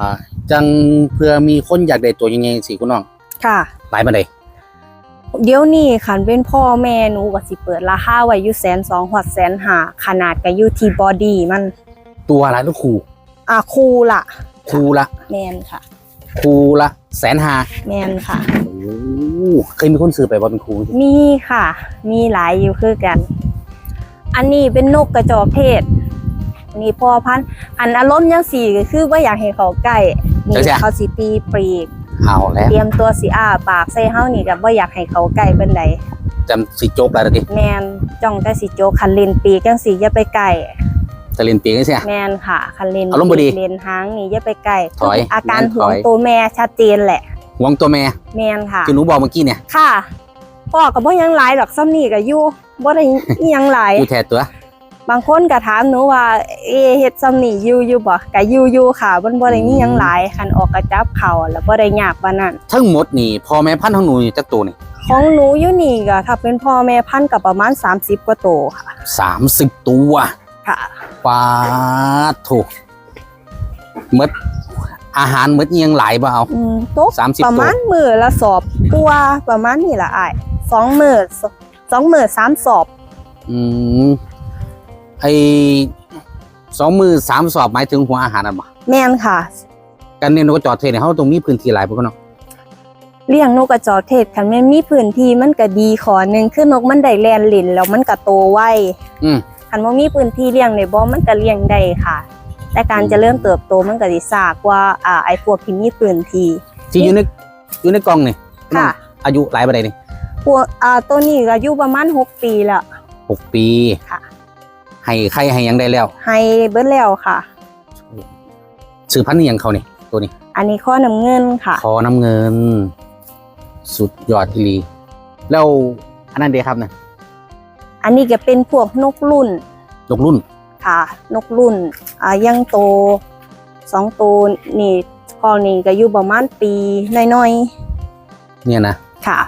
อ่าจังเพื่อมีคนอยากได้ตัวยังไงสิคุณน้องค่ะ หลายมาได้เดี๋ยวนี้คันเป็นพ่อแม่หนูก็สิเปิดราคาไว้อยู่แสนสองหอดแสนหาขนาดก็อยู่ที่บอดี้มัน ตัวละลูกครูอะคูละครูละแมนค่ะ ครูละแสนห้าแมนค่ะ โอ้เคยมีคนซื้อไปว่าเป็นครูมีค่ะ มีหลายอยู่คือกัน อันนี้เป็นนกกระจอกเทศอั นนี้พ่อพันธุ์อันอารมณ์ยังสี่ก็คือว่าอยากให้เขาใกล้นี่เขาสิตีปรีกเอาแล้วเตรียมตัวสิอ้าปากใส่เฮานี่ก็บ่อยากให้เขาใกล้เป็นใดจำสิโจกได้แล้วดิแมนจ้องแต่สิโจกคันเลนปีกจังสิอย่าไปใกล้จะเรียนปีกันใช่ไหมแมนค่ะคันเลนอารมณ์บ่ดีเลนหางนี่อย่าไปใกล้ถอยอาการงั้นห่วงถอยตัวแม่ชัดเจนแหละหวงตัวแม่แมนค่ะที่หนูบอกเมื่อกี้เนี่ยค่ะพ่อก็บ่หยังหลายดอกซ้ำนี่ก็อยู่บ่ได้อิหยังหลายอยู่แทนตัว บางคนก็ถามหนูว่าเอะเฮ็ดซ้ำนี่อยู่อยู่บ่ก็อยู่อยู่ค่ะมันบ่ได้มีหยังหลายคันออกกระจับเข่าแล้วบ่ได้ยากปานนั้นทั้งหมดนี่พ่อแม่พันธุ์ของหนูนี่จักตัวนี่ของหนูอยู่นี่ก็ถ้าเป็นพ่อแม่พันธุ์ก็ประมาณ 30 กว่าโตวค่ะสามสิบตัวค่ะปาดถูกเมดอาหารเมดอิหยังหลายบ่เอาอืมตกสามสิบประตัวมาณมื้อละสอบกว่าประมาณนี่ล่ะอ้ายสองมื้อสสองมื้อสามสอบ อืม ไอสองมือสามสอบหมายถึงหัวอาหารอะบ่แม่นค่ะ การเรียนนกกระจอกเทศเนี่ยเขาต้องมีพื้นที่หลายพวกเนาะเลี้ยงนกกระจอกเทศคันแม่นมีพื้นที่มันก็ดีขอหนึงคือนกมันได้แล่นเล่นแล้วมันก็โตไวอืม คันบ่มีพื้นที่เลี้ยงในบ่มันก็เลี้ยงได้ค่ะ แต่การเจะเริ่มเติบโตมันก็สิช้ากว่าอ่าไอ้พวกที่มีพื้นที่ ที่อยู่ในอยู่ในกล่องนี่ค่ะ อายุหลายปานใดนี่พวกอ่าตัวนี้ก็อายุประมาณ6ปีแล้ว หกปี ค่ะ ให้ใครให้หยังได้แล้ว ให้เบิดแล้วค่ะ ซื้อพันธุ์อิหยังเขานี่ตัวนี้อันนี้ข้อน้ำเงินค่ะ คอน้ำเงิน สุดยอดอีหลี แล้วอันนั้นเดีครับเนี่ยอันนี้ก็เป็นพวกนกรุ่นนกรุ่นค่ะ นกรุ่นอ่ายังโตสองโตวนี่ข้อนี้ก็อยู่ประมาณปีน้อยเนี่ยนะ ๆค่ะ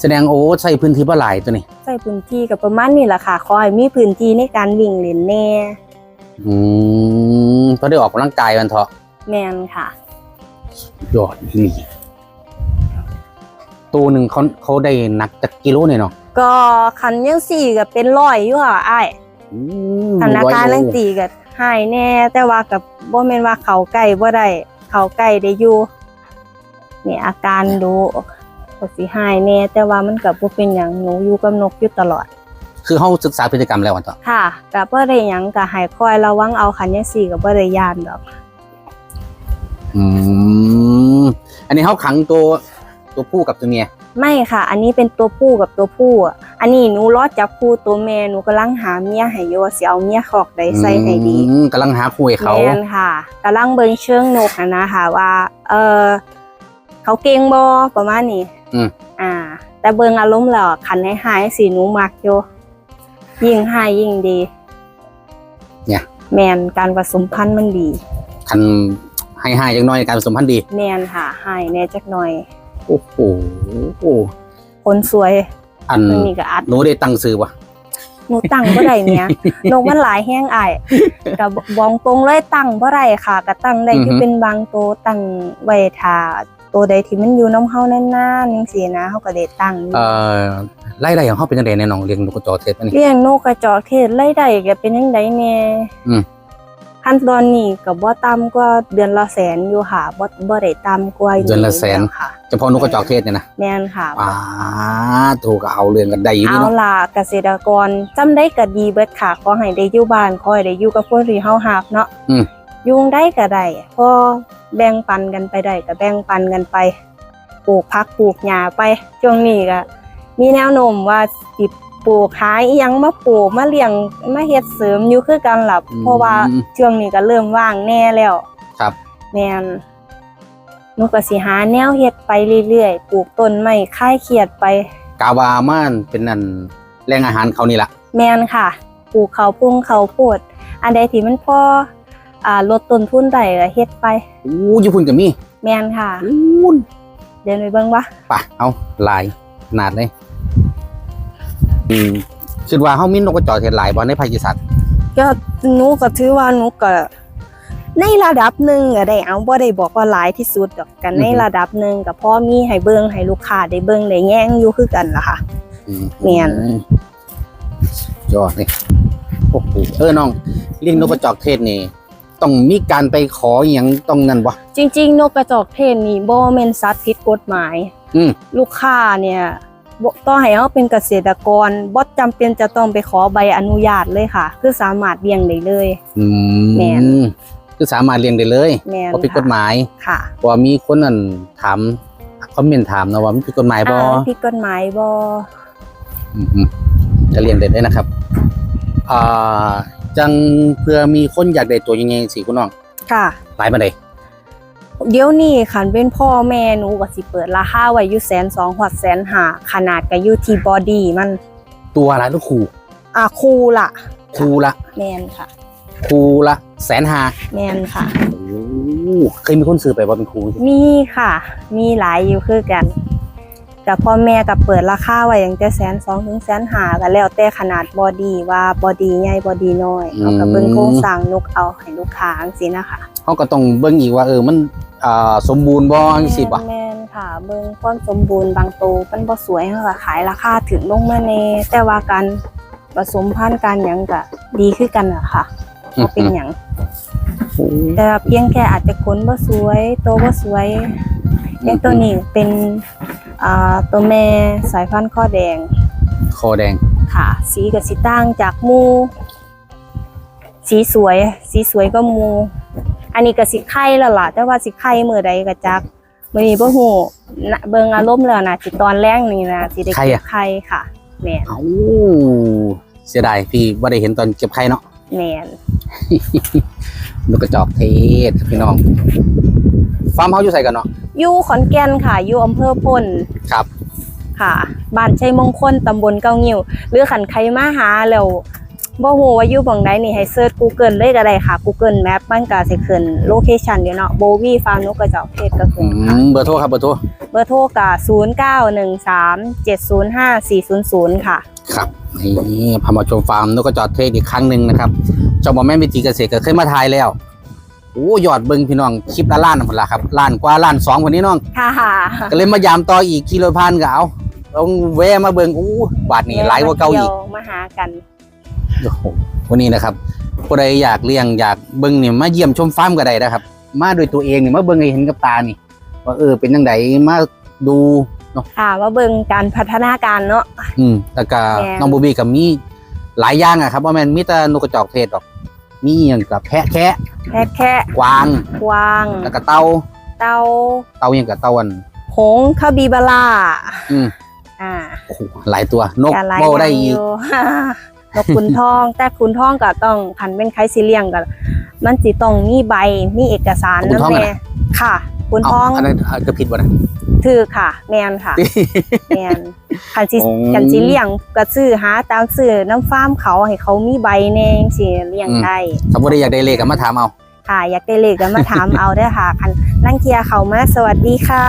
แสดงโอ้ใช้พื้นที่บ่หลายตัวนี้ใส่พื้นที่กับประมาณนี้แหละค่ะขอให้มีพื้นที่ในการวิ่งเล่นแน่อืมเพราะได้ออกกำลังกายมันเถอะแมนค่ะยอดอีหลีตัวหนึ่งเขาเขาได้หนักจากกิโลเนี่ยเนาะก็คันยังสี่ก็เป็นร้อยอยู่ค่ะอ้ายอืมคันอาการร้ลัยงโลตีก็หายแน่ แต่ว่ากับบ่แม่นว่าเขาใกล้บ่ได้เขาใกล้ได้อยู่นี่อาการดู ก็สิหายแน่แต่ว่ามันก็บ่เป็นหยังหนูอยู่กับนกอยู่ตลอด คือเขาศึกษาพฤติกรรมแล้วมันเถอะค่ะก็บ่ได้หยังก็ให้คอยระวังเอาคันยังสี่ก็บ่ได้ย่านดอก อืมอันนี้เขาขังตัวตัวผู้กับตัวเมีย ไม่ค่ะ อันนี้เป็นตัวผู้กับตัวผู้อะอันนี้หนูรอดจับคู่ตัวแม่หนูกำลังหาเมียให้อยู่ว่าสิเอาเมียขอกใดใส่ให้ดีอืมกำลังหาคุยเขา แม่นค่ะกำลังเบิ่งเชิงนกนะนะคะว่า เออเขาเก่งบ่ประมาณนี้ อืม อ่า แต่เบิ่งอารมณ์แล้วคันให้หายสีหนูมักอยู่ยิ่งหายยิ่งดีเนี่ย แมนการผสมพันธุ์มันดี คันให้ให้จังน้อยการผสมพันธุ์ดี แมนค่ะหายแน่จักหน่อย โอ้โหคนสวยอันมันนี่ก็อัดหนูได้ตั้งซื้อวะหนูตั้งบ่ได้เนี่ยนกมันหลายแห้งอ้ายก็บอกตรงเลยตั้งบ่ได้ค่ะก็ตั้งได้ที่เป็นบางตัวตั้งไว้ท่า ตัวใดที่มันอยู่น้ำเฮานานๆจังซี่นะเฮาก็ได้ตั้งอยู่เอ่อไล่ได้ของเขาเป็นจังไดในน้องเลี้ยงนกกระจอกเทศมันนี่เลี้ยงนกกระจอกเทศรายได้ก็เป็นจังไดแน่อืม ขั้นตอนนี้ก็บ่ต่ำกว่าเดือนละแสนอยู่ค่ะบ่บ่ได้ต่ำกว่าเดือนละแสนยู่ค่ะ เฉพาะนกกระจอกเทศเนี่ยนะแม่นค่ะอ่าถูกก็เอาเรื่องกันได้อยู่เอานี่เนาะล่ะเกษตรกรจำได้ก็ดีเบิดค่ะขอให้ได้อยู่บ้านขอให้ได้อยู่กับคนที่เฮาฮักเนาะอืม ยุงได้ก็ได้พอ แบ่งปันกันไปได้ก็แบ่งปันกันไปปลูกผักปลูกหญ้าไปช่วงนี้ก็มีแนวโน้มว่าสิปลูกหาอีหยังมาปลูกมาเลี้ยงมาเฮ็ดเสริมอยู่คือกันล่ะเพราะว่าช่วงนี้ก็เริ่มว่างแน่แล้ว ครับแม่นหนูก็สิหาแนวเฮ็ดไปเรื่อยๆปลูกต้นไม้คลายเครียดไป กาวามันเป็นนั่นแรงอาหารเขานี่ละแม่นค่ะ ปลูกเขาวปรุงเขาวโพด อันใดที่มันพอ อ่าลดต้นทุนได้ก็เฮ็ดไปอู้ญี่ปุ่นกับมีแม่นค่ะ อู้เดินไปเบิ่งวะไปเอาลายขนาดเลยอืมคิดว่าเขามีนกกระจอกเทศหลายบ่ในภาคอีสานก็หนูก็ถือว่าหนูก็ในระดับหนึ่งก็ได้เอาบ่ได้บอกว่าหลายที่สุดดอกกันในระดับหนึ่งก็พอมีให้เบิ่งให้ลูกค้าได้เบิ่งได้แย่งอยู่คือกันล่ะค่ะ อืมแม่น ยอดเลยโอ้โหเออน้องเลี้ยงนกกระจอกเทศนี่ ต้องมีการไปขออหย่างต้องนั่นวะจริง ๆ นกกระจอกเทศนี่บ่แม่นสัตว์ผิดกฎหมาย อืมลูกค้าเนี่ยบ่ต้องให้เขาเป็นเกษตรกรบ่จำเป็นจะต้องไปขอใบอนุญาตเลยค่ะ คือสามารถเลี้ยงได้เลย อืแม่น มคือสามารถเลี้ยงได้เลยแม่นเพราะผิดกฎหมายค่ะว่ามีคนนั่นถามคอมเมนต์ถามนะว่ามันผิดกฎหมายบ่ อ่าผิดกฎหมายบ่ อืมๆจะเลี้ยงได้ได้นะครับอ่า จังเพื่อมีคนอยากได้ตัวยังไงสิคุณน้องค่ะ หลายมาเลยเดี๋ยวนี้คันเป็นพ่อแม่หนูก็สิเปิดราคาไว้อยู่แสนสองหอดแสนหาขนาดก็อยู่ที่บอดี้มันตัวละลูกครูอะคูละครูละแมนค่ะครูละแสนห้าแมนค่ะโอ้เคยมีคนซื้อไปว่าเป็นครูมีค่ะ มีหลายอยู่คือกัน กับพ่อแม่ก็เปิดราคาไว้อย่างแต่แสนสองถึงแสนหาก็แล้วแต่ขนาดบอดี้ว่าบอดี้ใหญ่บอดี้น้อยเขาก็เบิ่งโครงสร้างนกเอาให้ลูกค้าจังซี่นะคะเขาก็ต้องเบิ่งอีกว่าเออมันอ่าสมบูรณ์บ่จังซี่บ่แม่นค่ะเบิ่งความสมบูรณ์บางตัวมันบ่สวยเฮาก็ขายราคาถึงลงมาแน่แต่ว่าการผสมพันธุ์การหยังก็ดีคือกันอะค่ะบ่เป็นหยังโอ้แต่ว่าเพียงแค่อาจจะขนบ่สวยโตวบ่สวยอย่างตัวนี้เป็น อ่าตัวแม่สายพันธุ์ข้อแดงคอแดง ค่ะ สีก็สิต่างจากหมู่สีสวย สีสวยก็หมู่อันนี้ก็สิไข่แล้วล่ะ แต่ว่าสิไข่มื้อใดก็จักมื้อนี้บ่ฮู้นะเบิ่งอารมณ์แล้วน่ะสิตอนแรกนี่นะสิได้ไข่เก็บอะไข่ค่ะแม่นเอ้าเสียดายพี่บ่ได้เห็นตอนเก็บไข่เนาะ แม่นนกกระจอกเทศครับพี่น้อง ฟาร์มเฮาอยู่ใส่กันเนาะอยู่ขอนแก่นค่ะอยู่อำเภอพลครับ ค่ะบ้านชัยมงคลตำบลเก้างิ้วหรือขันใครมาหาแล้วบ่ฮู้ว่าอยู่บังใดนี่ให้เซิร์ช Google เลยก็ได้ค่ะ Google Map มันก็สิขึ้นโลเคชันอยู่เนาะโบวีฟาร์มนกกระจอกเทศก็อืขึ้นค่ะมเบอร์โทรครับเบอร์โทรเบอร์โทรก็0913705400 ค่ะ ครับนี่พามาชมฟาร์มนกกระจอกเทศอีกครั้งหนึ่งนะครับเจ้าบ่แม่นวิธีเกษตรก็เคยมาถ่ายแล้ว โอ้ยอดเบิ่งพี่น้องคลิปละล้านพุ่นล่ะครับล้านกว่าล้านสองคนนี้น้องค่ะก็เลยมายามต่ออีกกิโลพันก็เอาลองแวะมาเบิ่งอู้บาทนี้หลายกว่าเก่าอีกดี๋ยวมาหากันโอ้โหวันนี้นะครับผู้ใดอยากเลี้ยงอยากเบิ่งนี่มาเยี่ยมชมฟาร์มก็ได้นะครับ มาด้วยตัวเองนี่มาเบิ่งให้เห็นกับตานี่ว่าเออเป็นจังไดมาดูเนาะค่ะมาเบิ่งการพัฒนาการเนาะอืมแล้วก็แม่นน้องบูบี้ก็มีหลายอย่างอะครับว่าแม่นมีแต่นกกระจอกเทศดอก มีอหย่างกับแพะแคะแค่แค่กวาง กวาง แล้วก็เต่าเตาเต่าอหย่างกับเต่าอัน หงส์คาบิบาร่าอืมอ่าโอ้โหหลายตัวนกจะหลายโบอย่างได้อีกยู่ นกขุนทอง แต่ขุนทองก็ต้องคันเป็นไคซิเลียงก็มันสิต้องมีใบมีเอกสารขุนทองแม่อะนะ ค่ะขุนเอ้าทอง อันนั้นอะก็ผิดวะนะ ถือค่ะ แมนค่ะ แมนคันสิอ๋อ คันสิเลี้ยงก็ซื้อหาตามซื้อน้ำฟาร์มเขาให้เขามีใบแน่จังสิเลี้ยงอืมได้ถ้าบ่ได้อยากได้เลขก็มาถามเอา ค่ะอยากได้เลขก็มาถามเอาเด้อค่ะคันนั่งเทียเขามาสวัสดีค่ะ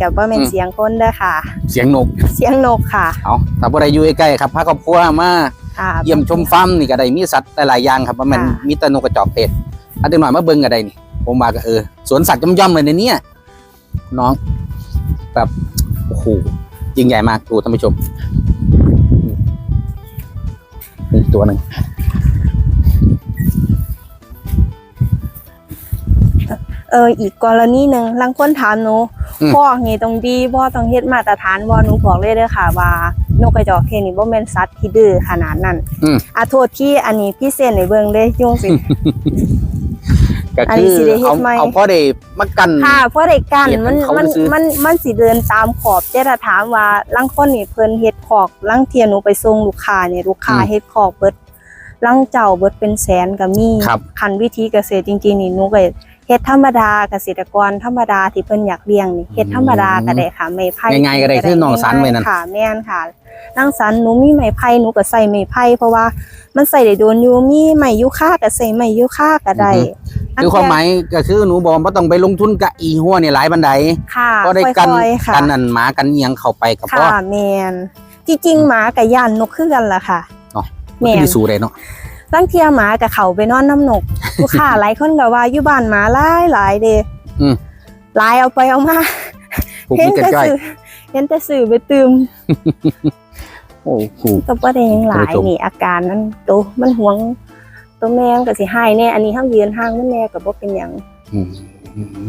กับว่าเป็นเสียงคนเด้อค่ะ เสียงนกเสียงนกค่ะเอาถ้าบ่ได้อยู่ใกล้ๆครับพาครอบครัวมาค่ะ เยี่ยมชมฟาร์มนี่ก็ได้มีสัตว์หลายๆอย่างครับว่ามันค่ะ มีแต่นกกระจอกเทศอันเดียวหน่อยมาเบิ่งก็ได้นี่ ผมว่าก็เออสวนสัตว์ย่อมๆเลยในเนี้น้อง แบบโอ้โหยิ่งใหญ่มากดูท่านผู้ชมนี่ตัวหนึ่งเอออีกกรณีหนึ่งลังคนถามหนูพ่อนี่ต้องดีพ่อต้องเฮ็ดมาตรฐานบ่หนูบอกเลยเด้อค่ะ ว่านกกระจอกเทศนี่บ่แม่นสัตว์ที่ดื้อขนาดนั้นอืมอาโทษที่อันนี้พี่เซนในเบิ่งเลยยุงสิ ก็อันคืนี้อสิได้เฮ็ดเอาไหมเอาพ่อได้มากัน ค่ะเพราะได้กันเฮ็ดมันให้เขามันซื้อมันมันสิเดินตามขอบแต่ถ้าถามว่าลังคนนี่เพิ่นเฮ็ดขอกลังเทียหนูไปส่งลูกค้าเนี่ยลูกค้าเฮ็ดขอกเบิดลังเจ้าเบิดเป็นแสนก็มีครับคันวิธีเกษตรจริงๆนี่หนูก็เฮ็ดธรรมดาเกษตรกรธรรมดาที่เพิ่นอยากเลี้ยงนี่เฮ็ดธรรมดาก็ได้ค่ะไม้ไผ่ง่ายๆก็ได้คือน้องสันไว้นั่น ค่ะแม่นค่ะนางสันหนูมีไม้ไผ่หนูก็ใส่ไม้ไผ่เพราะว่ามันใส่ได้โดนอยู่มีไม้ยูคาก็ใส่ไม้ยูคาก็ได้ คือความหมายก็คือหนูบอกว่าต้องไปลงทุนกับอีหัวนี่หลายบันไดค่ะก็ได้กันค่อยๆค่ะกันอันหมากันเอียงเข้าไปกับพ่อค่ะแมนที่จริงหมากับย่านนกคือกันล่ะค่ะเนาะแม่นที่สูได้เนาะตั้งเทียหมากับเขาไปนอนน้ำนกลูกค้าหลายคนก็ว่าอยู่บ้านหมาหลายหลายเด้อืมหลายเอาไปเอามาผูกเห็มีนกันแต่จ้อยสื่อเห็นแต่สื่อไปตืมโอ้โหก็บ่ได้หยังหลายท่านผู้ชมนี่อาการนั้นตัวมันห่วง ตัวแม่มันก็สิหายแน่อันนี้เฮายืนห่างมันแน่ก็บ่เป็นหยังอื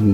ม